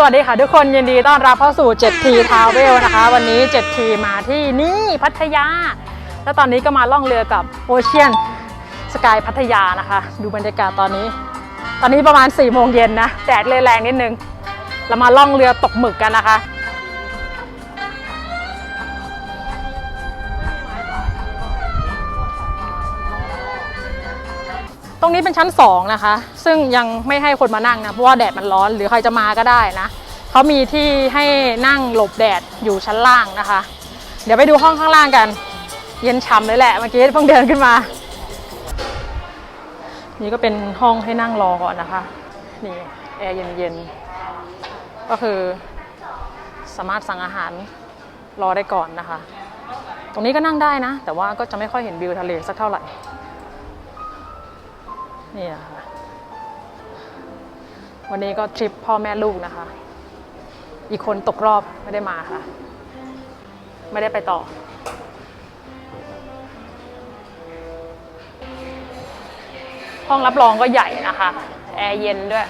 สวัสดีค่ะทุกคนยินดีต้อนรับเข้าสู่ 7T Travel นะคะ วันนี้ 7T มาที่นี่พัทยา แล้วตอนนี้ก็มาล่องเรือกับโอเชียนสกายพัทยานะคะ ดูบรรยากาศตอนนี้ ตอนนี้ประมาณ4โมงเย็นนะแดดเลยแรงนิดนึงเรามาล่องเรือตกหมึกกันนะคะ ตรงนี้เป็นชั้น 2 นะคะ ซึ่งยังไม่ให้คนมานั่งนะ เพราะว่าแดดมันร้อนหรือใครจะมาก็ได้นะ เขามีที่ให้นั่งหลบแดดอยู่ชั้นล่างนะคะ เดี๋ยวไปดูห้องข้างล่างกัน เย็นฉ่ำเลยแหละ เมื่อกี้เพิ่งเดินขึ้นมา นี่ก็เป็นห้องให้นั่งรอก่อนนะคะ นี่แอร์เย็นๆ ก็คือสามารถสั่งอาหารรอได้ก่อนนะคะ ตรงนี้ก็นั่งได้นะ แต่ว่าก็จะไม่ค่อยเห็นวิวทะเลสักเท่าไหร่ นี่นะคะวันนี้ก็ทริปพ่อแม่ลูกนะคะ อีกคนตกรอบไม่ได้มาค่ะ ไม่ได้ไปต่อ ห้องรับรองก็ใหญ่นะคะ แอร์เย็นด้วย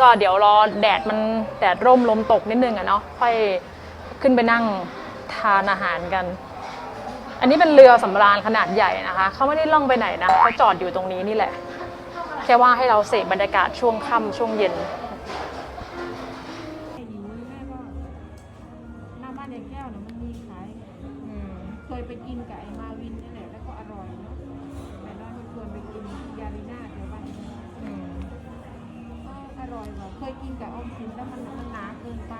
ก็เดี๋ยวรอแดดมันแดดร่มลมตกนิดนึงอะเนาะค่อยขึ้นไปนั่งทานอาหารกัน อันนี้เป็นเรือสำราญขนาดใหญ่นะคะ เขาไม่ได้ล่องไปไหนนะเขาจอดอยู่ตรงนี้นี่แหละ แค่ว่าให้เราเสพบรรยากาศช่วงค่ำช่วงเย็นหน้าบ้านยายแก้วเนี่ยมันมีขายเคยไปกินกับไอ้มาวินนี่แหละแล้วก็อร่อยเนาะแม่น้อยมันชวนไปกินยาลีน่าแถวบ้านอร่อยว่ะเคยกินกับอมสินแล้วมันมันหนาเกินไป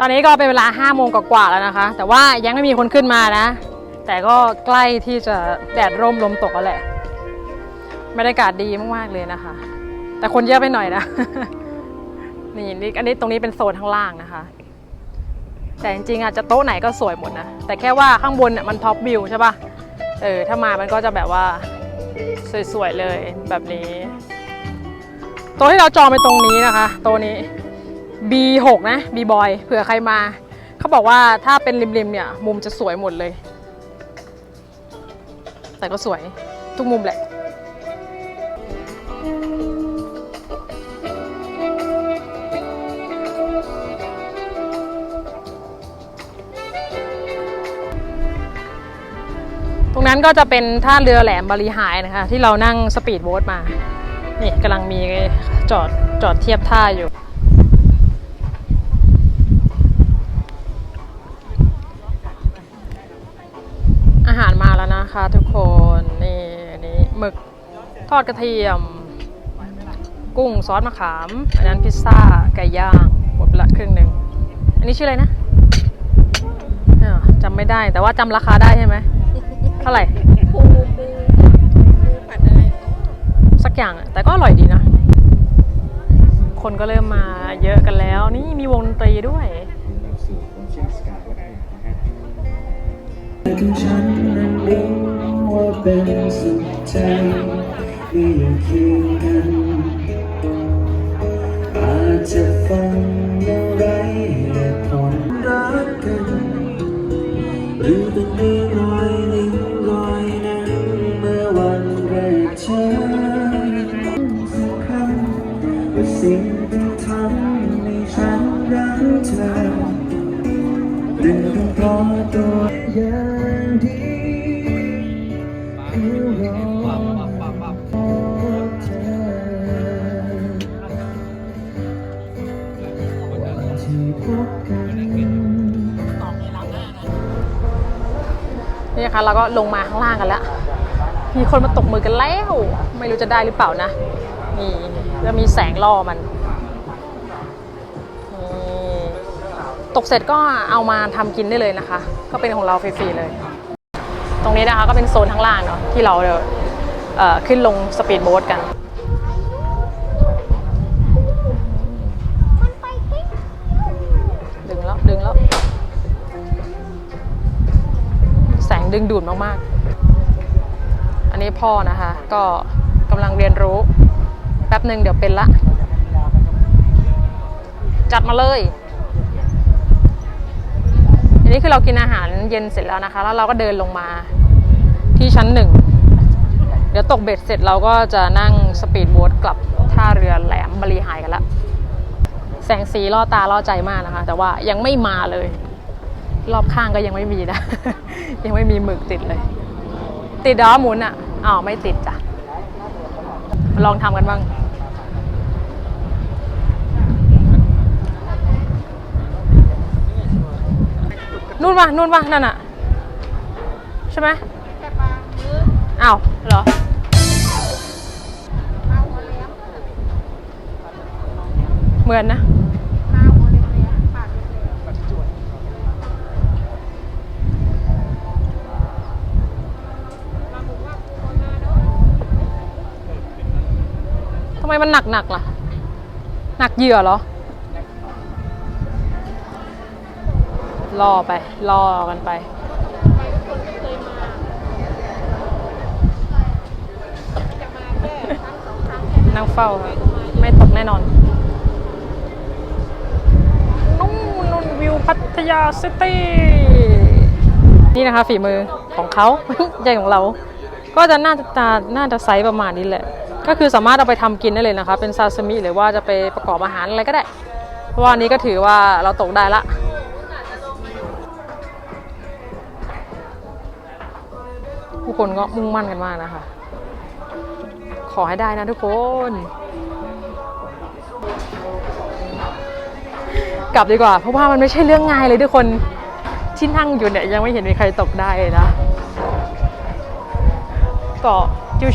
ตอนนี้ก็เป็นเวลา5้าโมงกว่าๆแล้วนะคะ แต่ว่ายังไม่มีคนขึ้นมานะ แต่ก็ใกล้ที่จะแดดร่มลมตกแล้วแหละบรรยากาศดีมากๆเลยนะคะ แต่คนเยอะไปหน่อยนะนี่นี่อันนี้ตรงนี้เป็นโซนข้างล่างนะคะ แต่จริงๆอาจจะโต๊ะไหนก็สวยหมดนะแต่แค่ว่าข้างบนมันท็อปวิวใช่ปะเออถ้ามามันก็จะแบบว่าสวยๆเลยแบบนี้โต๊ะที่เราจองไปตรงนี้นะคะโต๊ะนี้ B6 นะ B boy เผื่อใครมา เขาบอกว่าถ้าเป็นริมๆเนี่ย มุมจะสวยหมดเลย แต่ก็สวยทุกมุมแหละตรงนั้นก็จะเป็นท่าเรือแหลมบริหายนะคะ ที่เรานั่งสปีดโบ๊ทมา นี่กำลังมีจอดจอดเทียบท่าอยู่ หารมาแล้วนะคะ ทุกคนนี่อันนี้หมึกทอดกระเทียม กุ้งซอสมะขาม อันนั้นพิซซ่าไก่ย่างหมดไปละครึ่งหนึ่งอันนี้ชื่ออะไรนะจำไม่ได้แต่ว่าจำราคาได้ใช่ไหมเท่าไหร่ปูปูปูผัดอะไรสักอย่างแต่ก็อร่อยดีนะ คนก็เริ่มมาเยอะกันแล้ว นี่มีวงดนตรีด้วย แต่ถึงฉันนั้นรู้ว่าเป็นสุดใจที่อยู่เคียงกันอาจจะฟังแล้วไรเหตุผลรักกันหรือเป็นมีรอยลิ้นรอยนั้นเมื่อวันแรกเจอสำคัญว่าสิ่ง นะคะ เราก็ลงมาข้างล่างกันแล้ว มีคนมาตกมือกันแล้ว ไม่รู้จะได้หรือเปล่านะนี่จะมีแสงล่อมันตกเสร็จก็เอามาทำกินได้เลยนะคะ ก็เป็นของเราฟรีๆเลย ตรงนี้นะคะก็เป็นโซนข้างล่างเนาะที่เราเออขึ้นลงสปีดโบ๊ทกัน ดึงดูดมากๆ อันนี้พ่อนะคะ ก็กำลังเรียนรู้ แป๊บหนึ่งเดี๋ยวเป็นละ จัดมาเลย อันนี้คือเรากินอาหารเย็นเสร็จแล้วนะคะ แล้วเราก็เดินลงมาที่ชั้นหนึ่ง เดี๋ยวตกเบ็ดเสร็จเราก็จะนั่งสปีดโบ๊ทกลับท่าเรือแหลมบริหายกันละ แสงสีล่อตาล่อใจมากนะคะ แต่ว่ายังไม่มาเลย รอบข้างก็ยังไม่มีนะ ยังไม่มีหมึกติดเลย ติดเหรอหมุนอะอ้าวไม่ติดจ้ะ ลองทำกันบ้างนู่นวะนู่นวะนั่นอะ ใช่ไหมอ้าวเหรอเหมือนนะ ไมมันหนักหนักๆล่ะ หนักเหยื่อเหรอล่อไปล่อกันไปไปทุกคนไม่เคยมาจะมาแค่ครั้งสองครั้งแค่นั่งเฝ้าค่ะ ไม่ตกแน่นอนนู่นนู่นวิวพัทยาซิตี้ นี่นะคะฝีมือของเขา ใหญ่ของเรา ก็จะน่าจะตาน่าจะไซส์ประมาณนี้แหละ ก็คือสามารถเอาไปทำกินได้เลยนะคะ เป็นซาซิมิหรือว่าจะไปประกอบอาหารอะไรก็ได้ เพราะว่าอันนี้ก็ถือว่าเราตกได้ละผู้คนก็มุ่งมั่นกันมากนะคะ ขอให้ได้นะทุกคน กลับดีกว่า เพราะว่ามันไม่ใช่เรื่องง่ายเลยทุกคนที่นั่งอยู่เนี่ยยังไม่เห็นมีใครตกได้เลยนะก็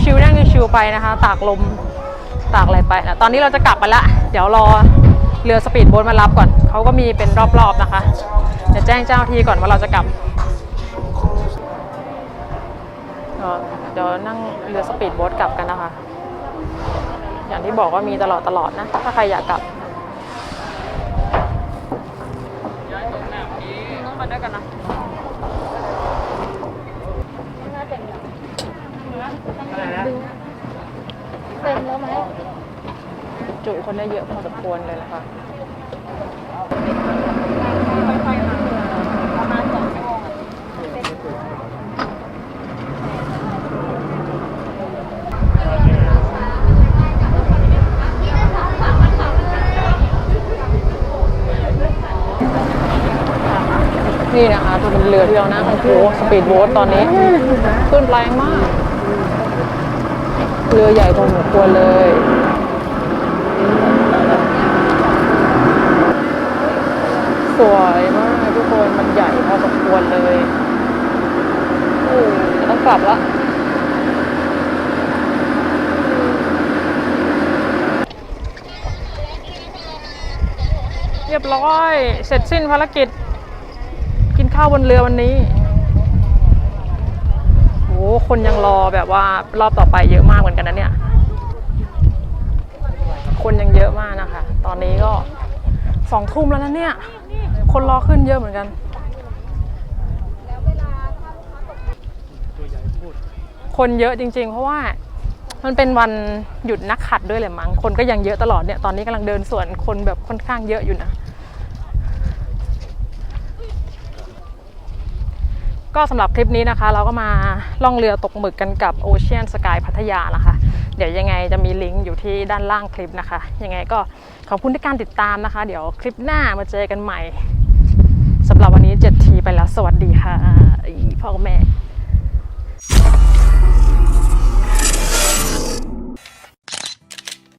ชิวๆนั่งชิวๆไปนะคะ ตากลมตากอะไรไปนะตอนนี้เราจะกลับมาละ เดี๋ยวรอเรือสปีดโบ๊ทมารับก่อน เขาก็มีเป็นรอบๆนะคะเดี๋ยวแจ้งเจ้าหน้าที่ก่อนว่าเราจะกลับเดี๋ยวเดี๋ยวนั่งเรือสปีดโบ๊ทกลับกันนะคะ อย่างที่บอกว่ามีตลอดตลอดนะ ถ้าใครอยากกลับน้องมาด้วยกันนะ เต็มแล้วไหม จุคนได้เยอะพอสมควรเลยนะคะประมาณสองชั่วโมงนี่นะคะตัวเป็นเรือที่เรานั่งโอ้โหสปีดโบ๊ทตอนนี้ขึ้นแรงมาก เรือใหญ่พอสมควรเลย วยมากทุกคนมันใหญ่พอสมควรเลยโอ้ต้องกลับละเรียบร้อย เสร็จสิ้นภารกิจ กินข้าวบนเรือวันนี้โอ้คนยังรอแบบว่ารอบต่อไปเยอะมากเหมือนกันนะเนี่ย คนยังเยอะมากนะคะ ตอนนี้ก็สองทุ่มแล้วนะเนี่ย คนรอขึ้นเยอะเหมือนกัน คนเยอะจริง ๆ เพราะว่ามันเป็นวันหยุดนักขัดด้วยแหละมั้ง คนก็ยังเยอะตลอดเนี่ย ตอนนี้กำลังเดินสวนคนแบบค่อนข้างเยอะอยู่นะ ก็สำหรับคลิปนี้นะคะ เราก็มาล่องเรือตกหมึกกันกับ Ocean Sky พัทยานะคะ เดี๋ยวยังไงจะมีลิงก์อยู่ที่ด้านล่างคลิปนะคะ ยังไงก็ขอบคุณที่การติดตามนะคะ เดี๋ยวคลิปหน้ามาเจอกันใหม่ สำหรับวันนี้เจ็ดทีไปแล้ว สวัสดีค่ะพ่อแม่